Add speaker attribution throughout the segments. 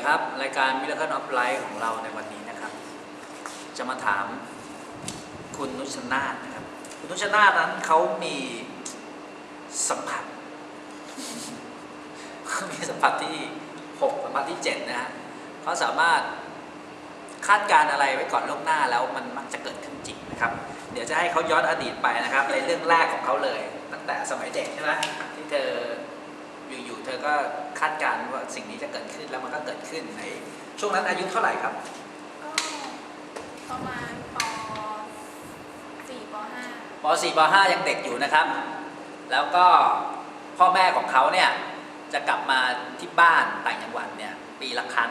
Speaker 1: ดีครับ รายการ Miracle of Life ของเราในวันนี้นะครับ จะมาถามคุณนุชนาธนะครับ คุณนุชนาธนั้นเขามีสัมผัสเขามีสัมผัสที่ 6 สัมผัสที่ 7 นะฮะเขาสามารถคาดการณ์อะไรไว้ก่อนล่วงหน้าแล้วมันมักจะเกิดขึ้นจริงนะครับ เดี๋ยวจะให้เขาย้อนอดีตไปนะครับในเรื่องแรกของเขาเลย ตั้งแต่สมัยเด็กใช่ไหมที่เธอ อยู่ๆเธอก็คาดการณ์ว่าสิ่งนี้จะเกิดขึ้นแล้วมันก็เกิดขึ้นใน ช่วงนั้นอายุเท่าไหร่ครับ
Speaker 2: ก็ประมาณป 4 ป
Speaker 1: ป .4 ป .5 ยังเด็กอยู่นะครับ แล้วก็พ่อแม่ของเขาเนี่ยจะกลับมาที่บ้านต่างจังหวัดเนี่ยปีละครั้ง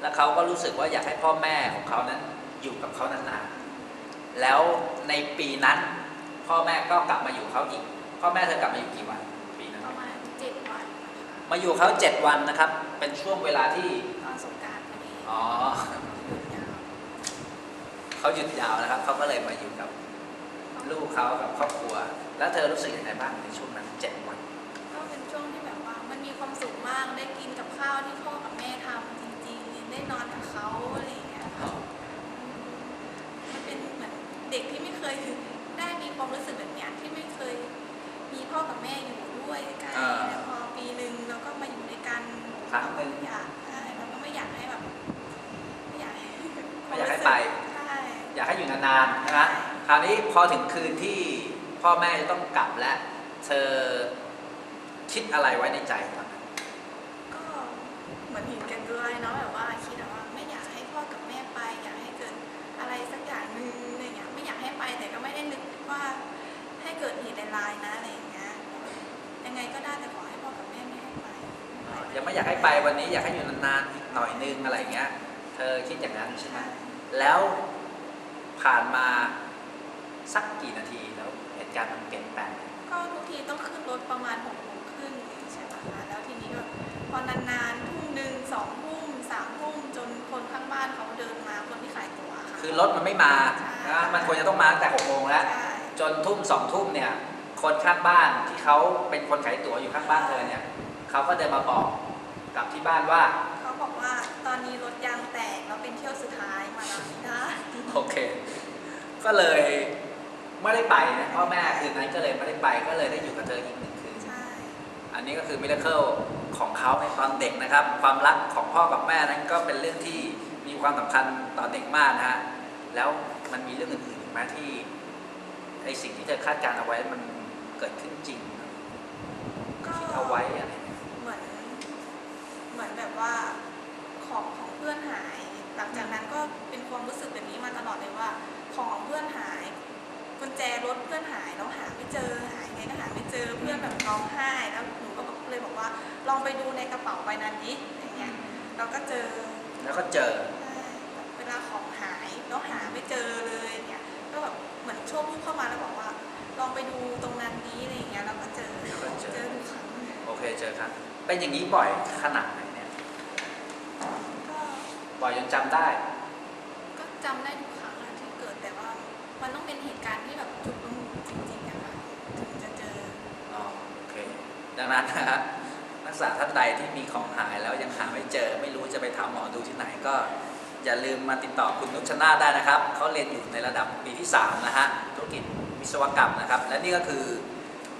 Speaker 1: แล้วเขาก็รู้สึกว่าอยากให้พ่อแม่ของเขานั้นอยู่กับเขานานๆ แล้วในปีนั้น พ่อแม่ก็กลับมาอยู่เขาอีก พ่อแม่เธอกลับมาอยู่กี่วัน ปีนั้น
Speaker 2: .5 ประมาณ7วันนะคะ
Speaker 1: มาอยู่เขาเจ็ดวันนะครับ เป็นช่วงเวลาที่
Speaker 2: ตอนสงกรารพอดี
Speaker 1: อ๋อ
Speaker 2: ยาว
Speaker 1: เขาหยุดยาวนะครับเขาก็เลยมาอยู่กับลูกเขากับครอบครัว แล้วเธอรู้สึกยังไงบ้างในช่วงนั้นเจ็ดวัน
Speaker 2: ก็เป็นช่วงที่แบบว่ามันมีความสุขมากได้กินกับข้าวที่พ่อกับแม่ทำจริงๆได้นอนกับเขาอะไรอย่างเงี้ยค่ะมันเป็นเหมือนเด็กที่ไม่เคยได้มีความรู้สึกแบบเนี้ยที่ไม่เคยมีพ่อกับแม่อยู่ ด้วยกัน
Speaker 1: อ่า
Speaker 2: แล้วพอปีหนึ่งเราก็มาอยู่ด้วยกัน
Speaker 1: ครั้งหนึ่ง
Speaker 2: อยากใช่เราก็ไม่อยากให้แบบไม่อยากให้
Speaker 1: ไม่อยากให้ไป
Speaker 2: ใช่
Speaker 1: อยากให้อยู่นานๆนะคราวนี้พอถึงคืนที่พ่อแม่จะต้องกลับแล้วเธอคิดอะไรไว้ในใจตอนนั้น
Speaker 2: ก็เหมือนเห็นแกันด้วยเนาะแบบว่าคิดแบบว่าไม่อยา อยากให้ไปวัน
Speaker 1: นี้อยากให้อยู่นานๆอีกหน่อยนึงอะไรอย่างเงี้ย เธอคิดอย่างนั้นใช่ไหม
Speaker 2: ใช่แล้ว
Speaker 1: ผ่านมาสักกี่นาทีแล้วเหตุการณ์มันเปลี่ยนแปลง
Speaker 2: ก็ทุกทีต้องขึ้นรถประมาณหกโมงครึ่งใช่ปะคะแล้วทีนี้ก็พอนานๆทุ่มหนึ่งสองทุ่มสามทุ่มจนคนข้างบ้านเขาเดินมาคนที่ขายตั๋วค่ะ
Speaker 1: คือรถมันไม่มา
Speaker 2: ใช่
Speaker 1: นะมันควรจะต้องมาตั้งแต่หกโมงแล้ว
Speaker 2: ใช่
Speaker 1: จนทุ่มสองทุ่มเนี่ย คนข้างบ้านที่เขาเป็นคนขายตั๋วอยู่ข้างบ้านเธอเนี่ยเขาก็เดินมาบอก กับที่บ้านว่า
Speaker 2: เขาบอกว่าตอนนี้รถยางแตกแล้วเป็นเที่ยวสุดท้ายมาแล้วนะ
Speaker 1: โอเค ก็เลยไม่ได้ไปนะพ่อแม่คืนนั้นก็เลยไม่ได้ไปก็เลยได้อยู่กับเธออีกหนึ่งคืน
Speaker 2: ใช่
Speaker 1: อันนี้ก็คือมิราเคิลของเขาในตอนเด็กนะครับ ความรักของพ่อกับแม่นั้นก็เป็นเรื่องที่มีความสำคัญตอนเด็กมากนะฮะแล้วมันมีเรื่องอื่นๆอีกไหมที่ไอสิ่งที่เธอคาดการณ์เอาไว้มันเกิดขึ้นจริง
Speaker 2: ก็
Speaker 1: คิดเอาไว้อะไร
Speaker 2: แจรถเพื่อนหายแล้วหาไม่เจอหายไงก็หาไม่เจอเพื่อนแบบร้องไห้แล้วหนูก็เลยบอกว่าลองไปดูในกระเป๋าใบนั้นดิอย่างเงี้ยเราก็เจอ
Speaker 1: แล้วก็เจอ
Speaker 2: ใช่แบบเวลาของหายแล้วหาไม่เจอเลยอย่างเงี้ยก็แบบเหมือนโชคพูดเข้ามาแล้วบอกว่า ลองไปดูตรงนั้นนี้อะไรอย่างเงี้ยเราก็เจอ
Speaker 1: ก็เจอ
Speaker 2: เจอทุกครั้ง
Speaker 1: โอเคเจอครับ เป็นอย่างนี้บ่อยขนาดไหนเนี่ย
Speaker 2: ก็
Speaker 1: บ่อยจนจำได้
Speaker 2: ก็จำได้ทุก นั้น
Speaker 1: นะฮะนักศึกษาท่านใดที่มีของหายแล้วยังหาไม่เจอ ไม่รู้จะไปถามหมอดูที่ไหนก็ อย่าลืมมาติดต่อคุณนุชนาได้นะครับเขาเรียนอยู่ในระดับปีที่ 3 นะฮะธุรกิจวิศวกรรมนะครับ และนี่ก็คือ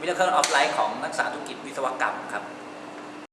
Speaker 1: Miracle of Life ของนักศึกษาธุรกิจวิศวกรรมครับ